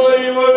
الله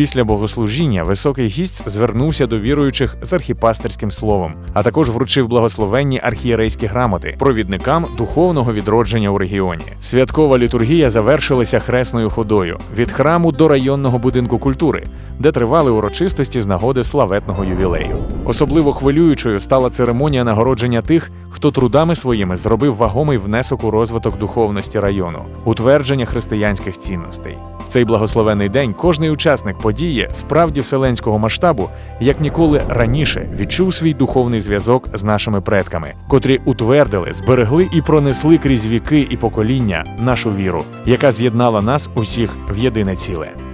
Після богослужіння високий гість звернувся до віруючих з архіпастерським словом, а також вручив благословенні архієрейські грамоти провідникам духовного відродження у регіоні. Святкова літургія завершилася хресною ходою від храму до районного будинку культури, де тривали урочистості з нагоди славетного ювілею. Особливо хвилюючою стала церемонія нагородження тих, хто трудами своїми зробив вагомий внесок у розвиток духовності району, утвердження християнських цінностей. В цей благословений день кожний учасник події справді вселенського масштабу, як ніколи раніше, відчув свій духовний зв'язок з нашими предками, котрі утвердили, зберегли і пронесли крізь віки і покоління нашу віру, яка з'єднала нас усіх в єдине ціле.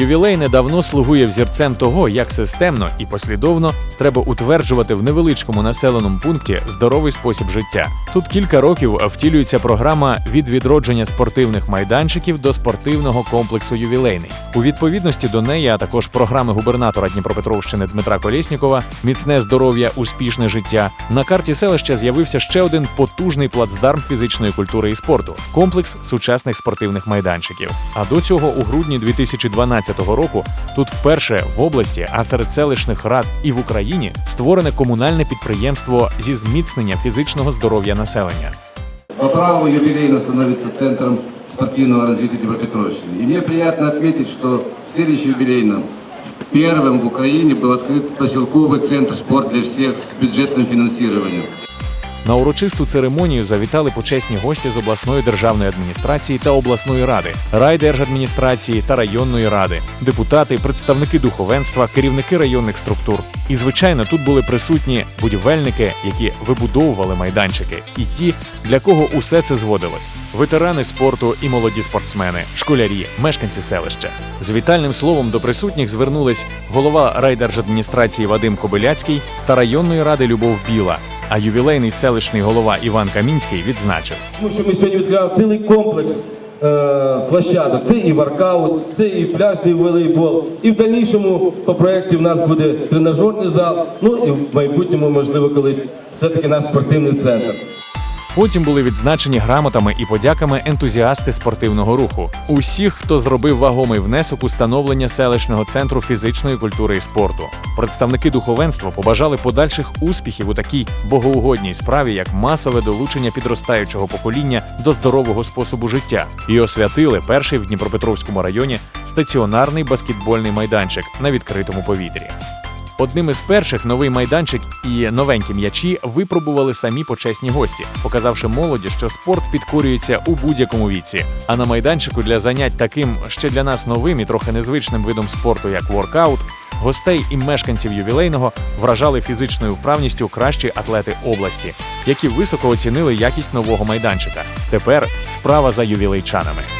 Ювілей недавно слугує взірцем того, як системно і послідовно треба утверджувати в невеличкому населеному пункті здоровий спосіб життя. Тут кілька років втілюється програма від відродження спортивних майданчиків до спортивного комплексу ювілейний. У відповідності до неї, а також програми губернатора Дніпропетровщини Дмитра Колєснікова Міцне здоров'я, успішне життя. На карті селища з'явився ще один потужний плацдарм фізичної культури і спорту комплекс сучасних спортивних майданчиків. А до цього у грудні 2012 року тут вперше в області, а серед селищних рад і в Україні створене комунальне підприємство зі зміцнення фізичного здоров'я населення. По праву юбилейно становится центром спортивного развития Днепропетровщины. И мне приятно отметить, что в следующем юбилейном первым в Украине был открыт поселковый центр «Спорт для всех» с бюджетным финансированием. На урочисту церемонію завітали почесні гості з обласної державної адміністрації та обласної ради, райдержадміністрації та районної ради, депутати, представники духовенства, керівники районних структур. І звичайно, тут були присутні будівельники, які вибудовували майданчики, і ті, для кого усе це зводилось: ветерани спорту і молоді спортсмени, школярі, мешканці селища. З вітальним словом до присутніх звернулись голова райдержадміністрації Вадим Кобиляцький та районної ради Любов Біла. А ювілейний селищний голова Іван Камінський відзначив. Тому що ми сьогодні відкриваємо цілий комплекс е, площадок. Це і воркаут, це і пляжний волейбол. І в дальнішому по проєкті в нас буде тренажерний зал. Ну і в майбутньому, можливо, колись все-таки наш спортивний центр. Потім були відзначені грамотами і подяками ентузіасти спортивного руху. Усіх, хто зробив вагомий внесок у становлення селищного центру фізичної культури і спорту. Представники духовенства побажали подальших успіхів у такій богоугодній справі, як масове долучення підростаючого покоління до здорового способу життя, і освятили перший в Дніпропетровському районі стаціонарний баскетбольний майданчик на відкритому повітрі. Одним із перших новий майданчик і новенькі м'ячі випробували самі почесні гості, показавши молоді, що спорт підкорюється у будь-якому віці. А на майданчику для занять таким ще для нас новим і трохи незвичним видом спорту, як воркаут, гостей і мешканців ювілейного вражали фізичною вправністю кращі атлети області, які високо оцінили якість нового майданчика. Тепер справа за ювілейчанами.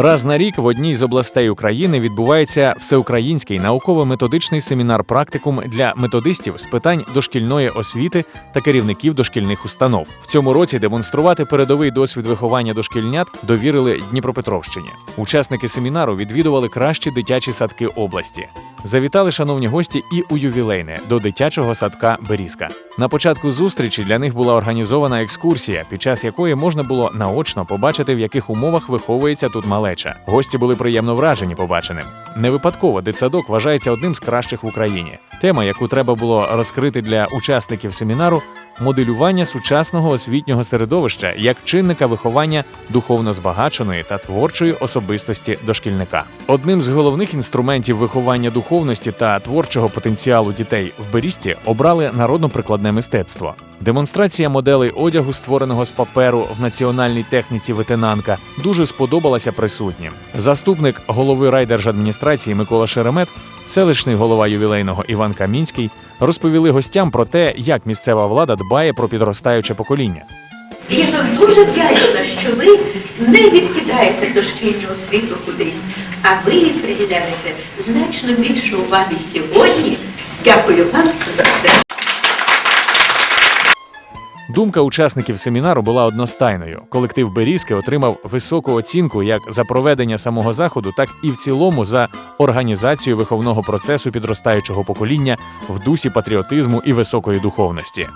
Раз на рік в одній з областей України відбувається всеукраїнський науково-методичний семінар практикум для методистів з питань дошкільної освіти та керівників дошкільних установ. В цьому році демонструвати передовий досвід виховання дошкільнят довірили Дніпропетровщині. Учасники семінару відвідували кращі дитячі садки області. Завітали шановні гості і у ювілейне до дитячого садка Берізка. На початку зустрічі для них була організована екскурсія, під час якої можна було наочно побачити, в яких умовах виховується тут малеча. Гості були приємно вражені побаченим. Не випадково дитсадок вважається одним з кращих в Україні. Тема, яку треба було розкрити для учасників семінару, моделювання сучасного освітнього середовища як чинника виховання духовно збагаченої та творчої особистості дошкільника. Одним з головних інструментів виховання духовності та творчого потенціалу дітей в Берісті обрали народно-прикладне мистецтво. Демонстрація моделей одягу, створеного з паперу в національній техніці ветенанка, дуже сподобалася присутнім. Заступник голови райдержадміністрації Микола Шеремет, селищний голова ювілейного Іван Камінський розповіли гостям про те, як місцева влада дбає про підростаюче покоління. Я вам дуже вдячна, що ви не відкидаєте дошкільну освіту кудись, а ви приділяєте значно більше уваги сьогодні. Дякую вам за все. Думка учасників семінару була одностайною. Колектив Берізки отримав високу оцінку як за проведення самого заходу, так і в цілому за організацію виховного процесу підростаючого покоління в дусі патріотизму і високої духовності.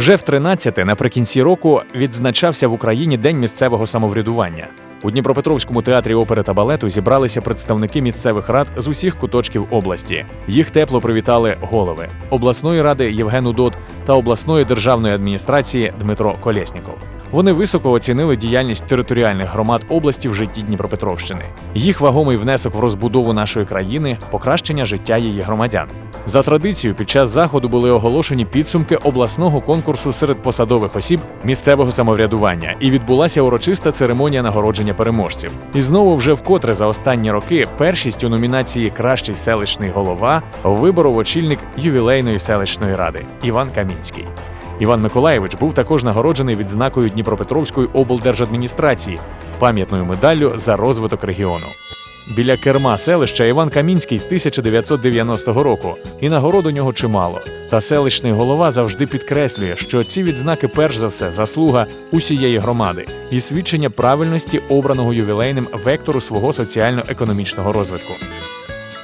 Вже в 13-те наприкінці року відзначався в Україні День місцевого самоврядування. У Дніпропетровському театрі опери та балету зібралися представники місцевих рад з усіх куточків області. Їх тепло привітали голови обласної ради Євген Удод та обласної державної адміністрації Дмитро Колєсніков. Вони високо оцінили діяльність територіальних громад області в житті Дніпропетровщини, їх вагомий внесок в розбудову нашої країни, покращення життя її громадян. За традицією, під час заходу були оголошені підсумки обласного конкурсу серед посадових осіб місцевого самоврядування, і відбулася урочиста церемонія нагородження переможців. І знову вже вкотре за останні роки першість у номінації Кращий селищний голова виборов очільник ювілейної селищної ради Іван Камінський. Іван Миколаєвич був також нагороджений відзнакою Дніпропетровської облдержадміністрації пам'ятною медаллю за розвиток регіону. Біля керма селища Іван Камінський з 1990 року, і нагород у нього чимало. Та селищний голова завжди підкреслює, що ці відзнаки перш за все заслуга усієї громади і свідчення правильності обраного ювілейним вектору свого соціально-економічного розвитку.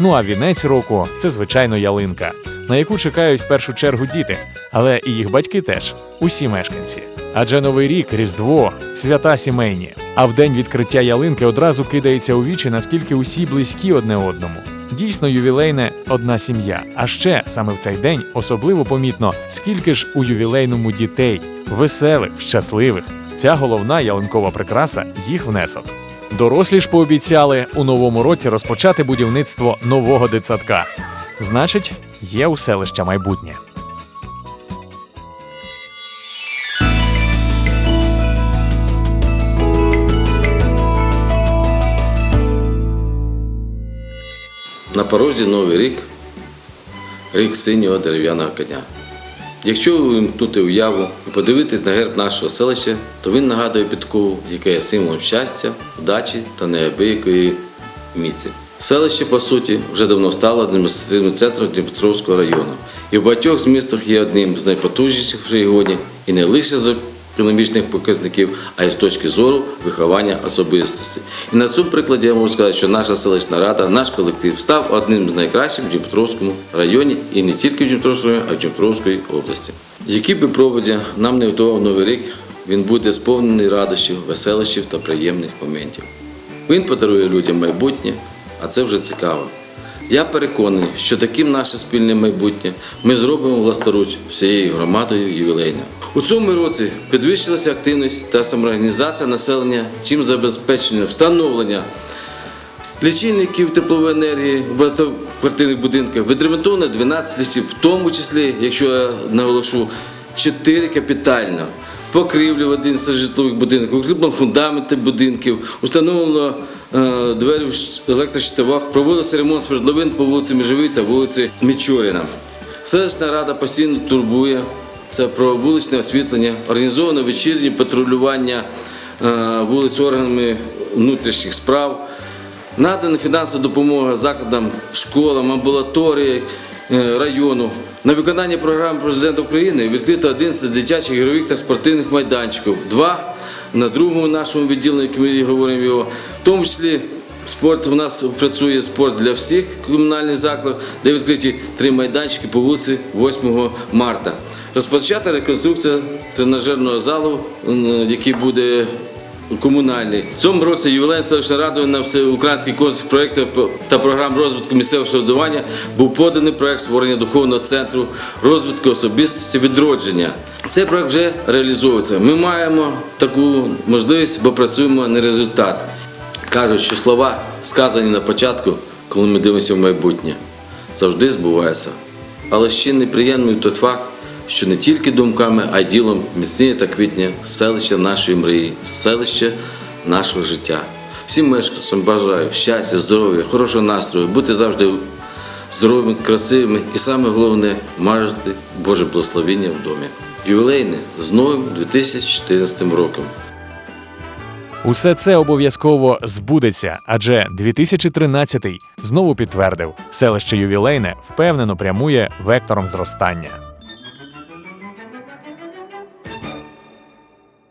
Ну а вінець року це звичайно ялинка, на яку чекають в першу чергу діти, але і їх батьки теж усі мешканці. Адже новий рік, різдво, свята сімейні. А в день відкриття ялинки одразу кидається у вічі, наскільки усі близькі одне одному. Дійсно, ювілейне одна сім'я. А ще саме в цей день особливо помітно, скільки ж у ювілейному дітей, веселих, щасливих. Ця головна ялинкова прикраса їх внесок. Дорослі ж пообіцяли у новому році розпочати будівництво нового дитсадка. Значить, є у селища майбутнє. На порозі новий рік, рік синього дерев'яного коня. Якщо ви вимкнути уяву і подивитись на герб нашого селища, то він нагадує підкову, яка є символом щастя, вдачі та неабиякої міці. Селище, по суті, вже давно стало адміністративним центром Дніпропетровського району. І в багатьох змістах є одним з найпотужніших в регіоні і не лише з економічних показників, а й з точки зору виховання особистості. І на цьому прикладі я можу сказати, що наша селищна рада, наш колектив став одним з найкращих в Дніпропетровському районі і не тільки в Дніпропетровському районі, а й в Дніпропетровській області. Які би проводі нам не готував новий рік, він буде сповнений радощів, веселощів та приємних моментів. Він подарує людям майбутнє, а це вже цікаво. Я переконаний, що таким наше спільне майбутнє ми зробимо власноруч всією громадою ювілейно. У цьому році підвищилася активність та самоорганізація населення, чим забезпечено встановлення лічильників теплової енергії в багатоквартирних будинках, відремонтовано 12 ліфтів, в тому числі, якщо я наголошу, 4 капітально. Покрівлі в 11 житлових будинків, укріплено фундаменти будинків, установлено двері в електрощитовах, проводився ремонт свердловин по вулиці Межовій та вулиці Мічуріна. Селищна рада постійно турбує це про вуличне освітлення, організовано вечірні патрулювання е, вулиць органами внутрішніх справ. Надана фінансова допомога закладам, школам, амбулаторії е, району. На виконання програми президента України відкрито 11 дитячих ігрових та спортивних майданчиків. Два на другому нашому відділенні, як ми говоримо його, в тому числі Спорт у нас працює спорт для всіх комунальних закладів, де відкриті три майданчики по вулиці 8 марта. Розпочата реконструкція тренажерного залу, який буде комунальний. В цьому році ювілей селищної ради на всеукраїнський конкурс проєктів та програм розвитку місцевого самоврядування був поданий проєкт створення духовного центру розвитку особистості відродження. Цей проєкт вже реалізовується. Ми маємо таку можливість, бо працюємо на результат. Кажуть, що слова, сказані на початку, коли ми дивимося в майбутнє, завжди збуваються. Але ще неприємний той факт, що не тільки думками, а й ділом міцніє та квітня селище нашої мрії, селище нашого життя. Всім мешканцям бажаю щастя, здоров'я, хорошого настрою, бути завжди здоровими, красивими і саме головне мажити Боже благословіння в домі. Ювілейне з новим 2014 роком. Усе це обов'язково збудеться, адже 2013 знову підтвердив, селище ювілейне впевнено прямує вектором зростання.